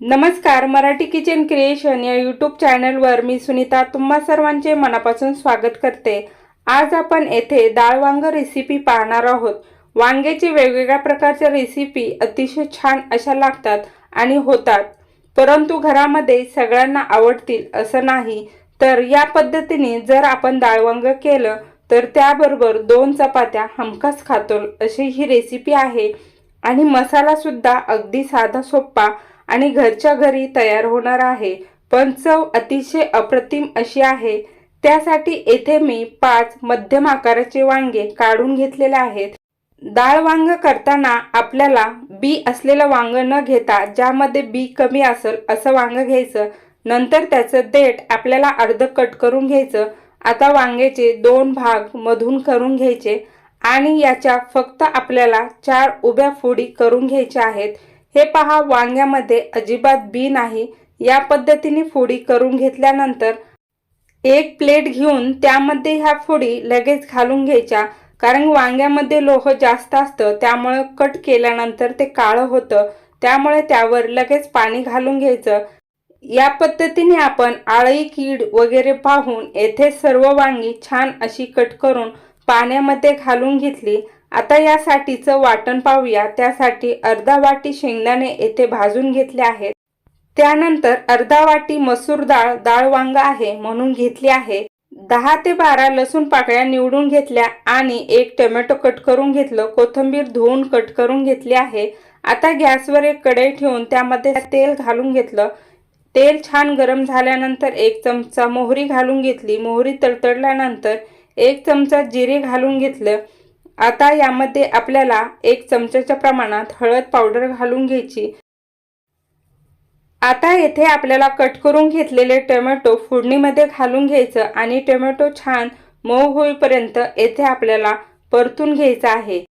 नमस्कार Marathi kitchen creation या YouTube चॅनलवर मी सुनीता तुम्हा सर्वांचे मनापासून स्वागत करते. आज आपण येथे डाळ वांग रेसिपी पाहणार आहोत. वांग्याची वेगवेगळ्या प्रकारच्या रेसिपी अतिशय छान अशा लागतात आणि होतात. परंतु घरामध्ये सगळ्यांना आवडतील असं नाही. तर या पद्धतीने जर आपण डाळ वांग केलं तर त्याबरोबर दोन चपात्या हमखास खातो अशी ही रेसिपी आहे. आणि मसालासुद्धा अगदी साधा सोप्पा आणि घरच्या घरी तयार होणार आहे. पण चव अतिशय अप्रतिम अशी आहे. त्यासाठी येथे मी पाच मध्यम आकाराचे वांगे काढून घेतलेले आहेत. डाळ वांग करताना आपल्याला बी असलेलं वांग न घेता ज्यामध्ये बी कमी असेल असं वांग घ्यायचं. नंतर त्याचं देठ आपल्याला अर्ध कट करून घ्यायचं. आता वांग्याचे दोन भाग मधून करून घ्यायचे. आणि याच्या फक्त आपल्याला चार उभ्या फोडी करून घ्यायच्या आहेत. हे पहा वांग्यामध्ये अजिबात बी नाही. या पद्धतीने फोडी करून घेतल्यानंतर एक प्लेट घेऊन त्यामध्ये ह्या फोडी लगेच घालून घ्यायच्या. कारण वांग्यामध्ये लोह जास्त असतं त्यामुळं कट केल्यानंतर ते काळं होतं. त्यामुळे त्यावर लगेच पाणी घालून घ्यायचं. या पद्धतीने आपण आळी कीड वगैरे पाहून येथे सर्व वांगी छान अशी कट करून पाण्यामध्ये घालून घेतली. आता यासाठीचं वाटण पाहूया. त्यासाठी अर्धा वाटी शेंगदाणे येथे भाजून घेतले आहेत. त्यानंतर अर्धा वाटी मसूर डाळ डाळ वांग आहे म्हणून घेतली आहे. दहा ते बारा लसूण पाकळ्या निवडून घेतल्या आणि एक टोमॅटो कट करून घेतलं. कोथिंबीर धुवून कट करून घेतली आहे. आता गॅसवर एक कढई ठेवून त्यामध्ये तेल घालून घेतलं. तेल छान गरम झाल्यानंतर एक चमचा मोहरी घालून घेतली. मोहरी तडतडल्यानंतर एक चमचा जिरे घालून घेतलं. आता यामध्ये आपल्याला एक चमच्याच्या प्रमाणात हळद पावडर घालून घ्यायची. आता येथे आपल्याला कट करून घेतलेले टोमॅटो फोडणीमध्ये घालून घ्यायचं आणि टोमॅटो छान मऊ होईपर्यंत येथे आपल्याला परतून घ्यायचं आहे.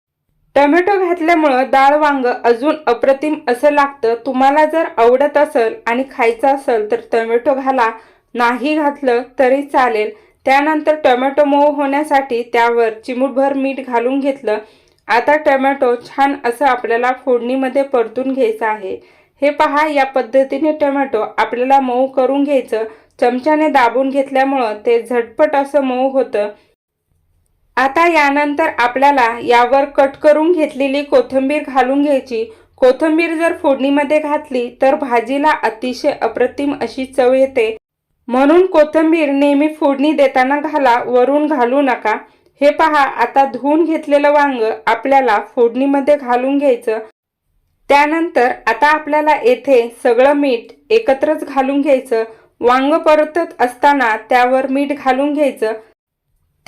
टोमॅटो घातल्यामुळं डाळ वांग अजून अप्रतिम असं लागतं. तुम्हाला जर आवडत असेल आणि खायचं असेल तर टोमॅटो घाला. नाही घातलं तरी चालेल. त्यानंतर टोमॅटो मऊ होण्यासाठी त्यावर चिमूटभर मीठ घालून घेतलं. आता टोमॅटो छान असं आपल्याला फोडणीमध्ये परतून घ्यायचं आहे. हे पहा या पद्धतीने टोमॅटो आपल्याला मऊ करून घ्यायचं. चमच्याने दाबून घेतल्यामुळं ते झटपट असं मऊ होतं. आता यानंतर आपल्याला यावर कट करून घेतलेली कोथिंबीर घालून घ्यायची. कोथिंबीर जर फोडणीमध्ये घातली तर भाजीला अतिशय अप्रतिम अशी चव येते. म्हणून कोथिंबीर नेहमी फोडणी देताना घाला वरून घालू नका. हे पहा आता धुवून घेतलेलं वांग आपल्याला फोडणीमध्ये घालून घ्यायचं. त्यानंतर आता आपल्याला येथे सगळं मीठ एकत्रच घालून घ्यायचं. वांग परतत असताना त्यावर मीठ घालून घ्यायचं.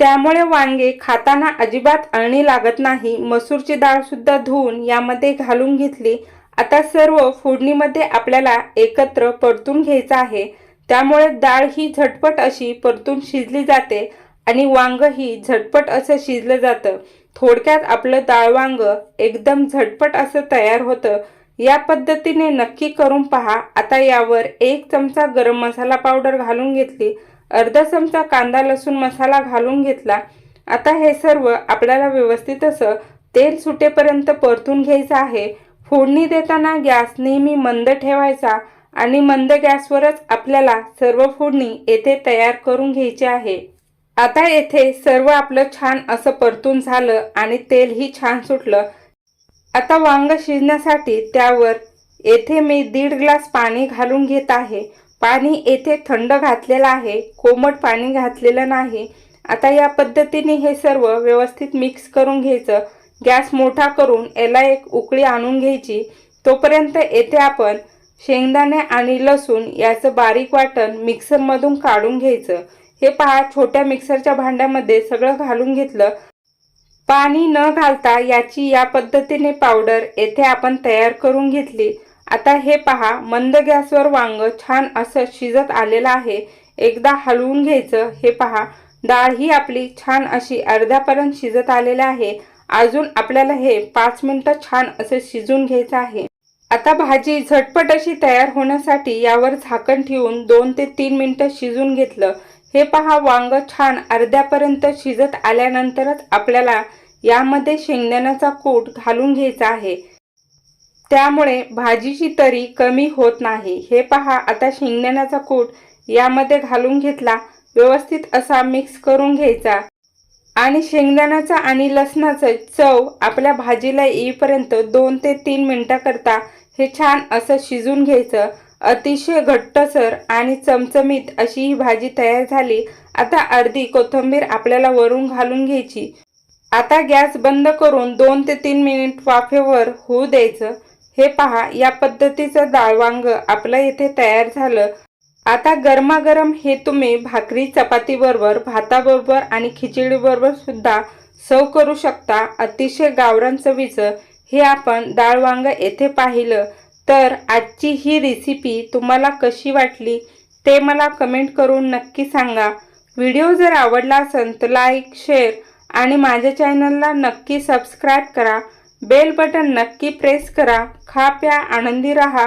त्यामुळे वांगे खाताना अजिबात अळणी लागत नाही. मसूरची डाळसुद्धा धुवून यामध्ये घालून घेतली. आता सर्व फोडणीमध्ये आपल्याला एकत्र परतून घ्यायचं आहे. त्यामुळे डाळ ही झटपट अशी परतून शिजली जाते आणि वांग ही झटपट असं शिजलं जातं. थोडक्यात आपलं डाळ वांग एकदम झटपट असं तयार होतं. या पद्धतीने नक्की करून पहा. आता यावर एक चमचा गरम मसाला पावडर घालून घेतली. अर्धा चमचा कांदा लसूण मसाला घालून घेतला. आता हे सर्व आपल्याला व्यवस्थित असं तेल सुटेपर्यंत परतून घ्यायचं आहे. फोडणी देताना गॅस नेहमी मंद ठेवायचा. आणि मंद गॅसवरच आपल्याला सर्व फोडणी येथे तयार करून घ्यायची आहे. आता येथे सर्व आपलं छान असं परतून झालं आणि तेलही छान सुटलं. आता वांग शिजण्यासाठी त्यावर येथे मी दीड ग्लास पाणी घालून घेत आहे. पाणी येथे थंड घातलेलं आहे कोमट पाणी घातलेलं नाही. आता या पद्धतीने हे सर्व व्यवस्थित मिक्स करून घ्यायचं. गॅस मोठा करून याला एक उकळी आणून घ्यायची. तोपर्यंत येथे आपण शेंगदाणे आणि लसूण याचं बारीक वाटण मिक्सरमधून काढून घ्यायचं. हे पहा छोट्या मिक्सरच्या भांड्यामध्ये सगळं घालून घेतलं. पाणी न घालता याची या पद्धतीने पावडर येथे आपण तयार करून घेतली. आता हे पहा मंद गॅसवर वांग छान असं शिजत आलेलं आहे. एकदा हलवून घ्यायचं. हे पहा डाळ ही आपली छान अशी अर्ध्यापर्यंत शिजत आलेलं आहे. अजून आपल्याला हे पाच मिनटं छान असं शिजून घ्यायचं आहे. आता भाजी झटपट अशी तयार होण्यासाठी यावर झाकण ठेवून दोन ते तीन मिनटं शिजून घेतलं. हे पहा वांग छान अर्ध्यापर्यंत शिजत आल्यानंतरच आपल्याला यामध्ये शेंगदाण्याचा कूट घालून घ्यायचा आहे. त्यामुळे भाजीची तरी कमी होत नाही. हे पहा आता शेंगदाण्याचा कूट यामध्ये घालून घेतला. व्यवस्थित असा मिक्स करून घ्यायचा. आणि शेंगदाण्याचा आणि लसणाचं चव आपल्या भाजीला येईपर्यंत दोन ते तीन मिनटाकरता हे छान असं शिजून घ्यायचं. अतिशय घट्टसर आणि चमचमीत अशी ही भाजी तयार झाली. आता अर्धी कोथिंबीर आपल्याला वरून घालून घ्यायची. आता गॅस बंद करून दोन ते तीन मिनिट वाफेवर होऊ द्यायचं. हे पहा या पद्धतीचं डाळवांग आपलं इथे तयार झालं. आता गरमागरम हे तुम्ही भाकरी चपातीबरोबर भाताबरोबर आणि खिचडीबरोबर सुद्धा सर्व करू शकता. अतिशय गावरान चवीचं हे आपण डाळ वांग येथे पाहिलं तर आजची ही रेसिपी तुम्हाला कशी वाटली ते मला कमेंट करून नक्की सांगा. व्हिडिओ जर आवडला असेल तर लाईक शेअर आणि माझ्या चॅनलला नक्की सबस्क्राईब करा. बेल बटन नक्की प्रेस करा. खा प्या आनंदी रहा.